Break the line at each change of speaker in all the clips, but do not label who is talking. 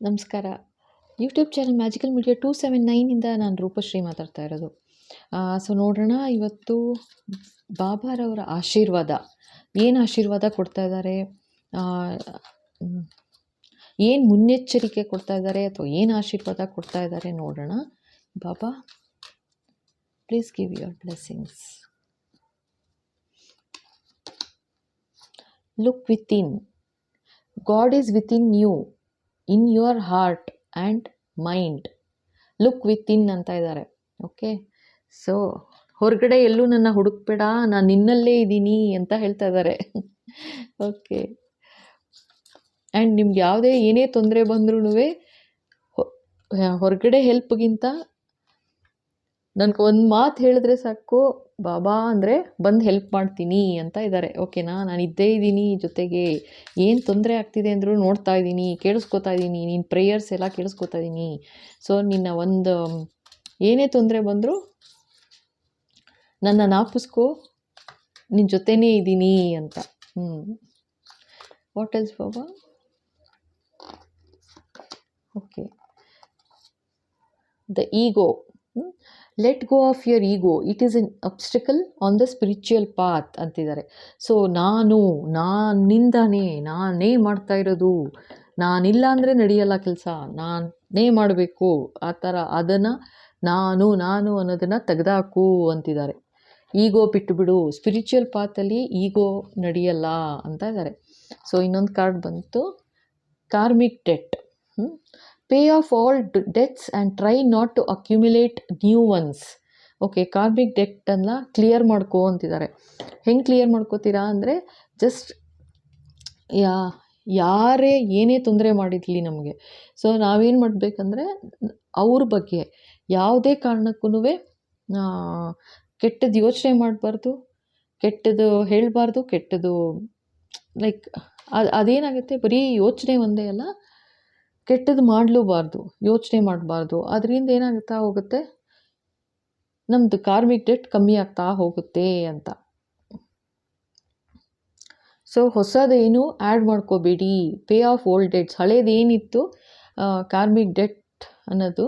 ನಮಸ್ಕಾರ. YouTube channel magical media two seven ನೈನಿಂದ ನಾನು ರೂಪಶ್ರೀ ಮಾತಾಡ್ತಾ ಇರೋದು. ಸೊ ನೋಡೋಣ ಇವತ್ತು ಬಾಬಾರವರ ಆಶೀರ್ವಾದ. ಏನು ಆಶೀರ್ವಾದ ಕೊಡ್ತಾ ಇದ್ದಾರೆ ಏನು ಮುನ್ನೆಚ್ಚರಿಕೆ ಕೊಡ್ತಾ ಇದ್ದಾರೆ ಅಥವಾ ಏನು ಆಶೀರ್ವಾದ ಕೊಡ್ತಾ ಇದ್ದಾರೆ ನೋಡೋಣ Baba please give your blessings look within God is within you in your heart and mind. Look within ಅಂತ ಇದ್ದಾರೆ. ಓಕೆ? ಸೊ, ಹೊರಗಡೆ ಎಲ್ಲೂ ನನ್ನ ಹುಡುಕ್ಬೇಡ, ನಾನು ನಿನ್ನಲ್ಲೇ ಇದ್ದೀನಿ ಅಂತ ಹೇಳ್ತಾ ಇದ್ದಾರೆ. ಓಕೆ? ಆ್ಯಂಡ್ ನಿಮ್ಗೆ ಯಾವುದೇ ಏನೇ ತೊಂದರೆ ಬಂದ್ರೂ ಹೊರಗಡೆ ಹೆಲ್ಪ್ಗಿಂತ ನನಗೆ ಒಂದು ಮಾತು ಹೇಳಿದ್ರೆ ಸಾಕು, ಬಾಬಾ ಅಂದರೆ ಬಂದು ಹೆಲ್ಪ್ ಮಾಡ್ತೀನಿ ಅಂತ ಇದ್ದಾರೆ ಓಕೆನಾ? ನಾನು ಇದ್ದೇ ಇದ್ದೀನಿ ಜೊತೆಗೆ. ಏನು ತೊಂದರೆ ಆಗ್ತಿದೆ ಅಂದರೂ ನೋಡ್ತಾ ಇದ್ದೀನಿ, ಕೇಳಿಸ್ಕೊತಾ ಇದ್ದೀನಿ ನಿನ್ನ ಪ್ರೇಯರ್ಸ್ ಎಲ್ಲ ಕೇಳಿಸ್ಕೊತಾ ಇದ್ದೀನಿ. ಸೊ ನಿನ್ನ ಒಂದು, ಏನೇ ತೊಂದರೆ ಬಂದರೂ ನನ್ನ ನಾಪಿಸ್ಕೋ ನಿನ್ನ ಜೊತೆನೇ ಇದ್ದೀನಿ ಅಂತ. ಹ್ಞೂ what else Baba? Okay the ego let go of your ego it is an obstacle on the spiritual path ಅಂತಿದ್ದಾರೆ. ಸೊ ನಾನು, ನಾನಿಂದಾನೇ, ನಾನೇ ಮಾಡ್ತಾ ಇರೋದು, ನಾನಿಲ್ಲ ಅಂದರೆ ನಡೆಯಲ್ಲ ಕೆಲಸ, ನಾನೇ ಮಾಡಬೇಕು, ಆ ಥರ ಅದನ್ನು ನಾನು ನಾನು ಅನ್ನೋದನ್ನು ತೆಗೆದಾಕು ಅಂತಿದ್ದಾರೆ. ಈಗೋ ಬಿಟ್ಟುಬಿಡು ಸ್ಪಿರಿಚುವಲ್ ಪಾತಲ್ಲಿ ಈಗೋ ನಡೆಯಲ್ಲ ಅಂತ ಇದ್ದಾರೆ. ಸೊ ಇನ್ನೊಂದು ಕಾರ್ಡ್ ಬಂತು. Karmic debt pay off all debts and try not to accumulate new ones okay karmic ಡೆಟ್ಟನ್ನು clear ಮಾಡ್ಕೋ ಅಂತಿದ್ದಾರೆ. ಹೆಂಗೆ ಕ್ಲಿಯರ್ ಮಾಡ್ಕೋತೀರಾ ಅಂದರೆ ಜಸ್ಟ್ ಯಾ, ಯಾರೇ ಏನೇ ತೊಂದರೆ ಮಾಡಿರಲಿ ನಮಗೆ. ಸೊ ನಾವೇನು ಮಾಡಬೇಕಂದ್ರೆ ಅವ್ರ ಬಗ್ಗೆ ಯಾವುದೇ ಕಾರಣಕ್ಕೂ ಕೆಟ್ಟದ್ದು ಯೋಚನೆ ಮಾಡಬಾರ್ದು ಕೆಟ್ಟದ್ದು ಹೇಳಬಾರ್ದು ಕೆಟ್ಟದ್ದು ಲೈಕ್ ಅದು ಅದೇನಾಗುತ್ತೆ? ಬರೀ ಯೋಚನೆ ಒಂದೇ ಅಲ್ಲ ಕೆಟ್ಟದ್ದು ಮಾಡಲೂಬಾರ್ದು, ಯೋಚನೆ ಮಾಡಬಾರ್ದು. ಅದರಿಂದ ಏನಾಗುತ್ತಾ ಹೋಗುತ್ತೆ? ನಮ್ಮದು ಕಾರ್ಮಿಕ್ ಡೆಟ್ ಕಮ್ಮಿ ಆಗ್ತಾ ಹೋಗುತ್ತೆ ಅಂತ. ಸೊ ಹೊಸದೇನು ಆ್ಯಡ್ ಮಾಡ್ಕೋಬೇಡಿ. ಪೇ ಆಫ್ ಓಲ್ಡ್ ಡೆಟ್ಸ್ ಹಳೇದೇನಿತ್ತು ಕಾರ್ಮಿಕ್ ಡೆಟ್ ಅನ್ನೋದು,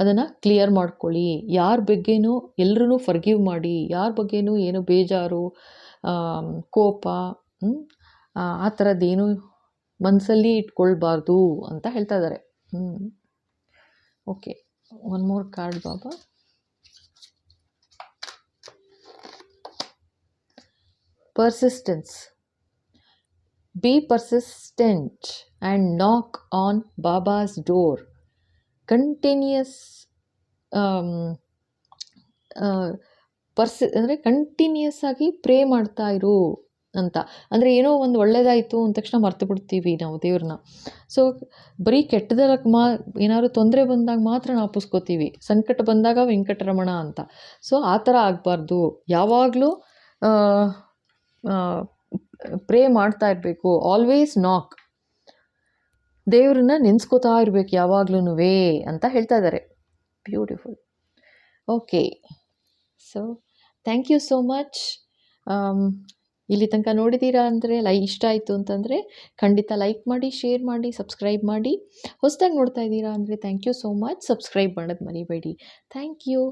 ಅದನ್ನು ಕ್ಲಿಯರ್ ಮಾಡ್ಕೊಳ್ಳಿ. ಯಾರ ಬಗ್ಗೆನೂ ಎಲ್ಲರೂ ಫರ್ಗಿವ್ ಮಾಡಿ. ಯಾರ ಬಗ್ಗೆನೂ ಏನು ಬೇಜಾರು ಕೋಪ ಆ ಥರದ್ದೇನು ಮನಸ್ಸಲ್ಲಿ ಇಟ್ಕೊಳ್ಬಾರ್ದು ಅಂತ ಹೇಳ್ತಾ ಇದ್ದಾರೆ ಹ್ಞೂ okay. One more card Baba. Persistence be persistent and knock on Baba's door continues ಪರ್ಸಿ ಅಂದರೆ ಕಂಟಿನ್ಯೂಸ್ ಆಗಿ ಪ್ರೇ ಮಾಡ್ತಾ ಇರು. ಅಂತ. ಅಂದರೆ ಏನೋ ಒಂದು ಒಳ್ಳೆಯದಾಯಿತು ಅಂದ ತಕ್ಷಣ ಮರ್ತು ಬಿಡ್ತೀವಿ ನಾವು ದೇವ್ರನ್ನ. ಸೊ ಬರೀ ಕೆಟ್ಟದರ ಮಾ, ಏನಾದ್ರು ತೊಂದರೆ ಬಂದಾಗ ಮಾತ್ರ ನಾವು ನಾಪಿಸ್ಕೋತೀವಿ. ಸಂಕಟ ಬಂದಾಗ ವೆಂಕಟರಮಣ ಅಂತ. ಸೊ ಆ ಥರ ಆಗಬಾರ್ದು. ಯಾವಾಗಲೂ ಪ್ರೇ ಮಾಡ್ತಾ ಇರಬೇಕು. ಆಲ್ವೇಸ್ ನಾಕ್ ದೇವ್ರನ್ನ ನೆನೆಸ್ಕೋತಾ ಇರಬೇಕು ಯಾವಾಗ್ಲೂ ಅಂತ ಹೇಳ್ತಾ ಇದ್ದಾರೆ beautiful okay so thank you so much ಇಲ್ಲಿ ತನಕ ನೋಡಿದ್ದೀರಾ ಅಂದರೆ ಲೈ, ಇಷ್ಟ ಆಯಿತು ಅಂತಂದರೆ ಖಂಡಿತ ಲೈಕ್ ಮಾಡಿ, ಶೇರ್ ಮಾಡಿ, ಸಬ್ಸ್ಕ್ರೈಬ್ ಮಾಡಿ. ಹೊಸದಾಗಿ ನೋಡ್ತಾ ಇದ್ದೀರಾ ಅಂದರೆ thank you so much. Subscribe ಮಾಡೋದು ಮರಿಬೇಡಿ. Thank you.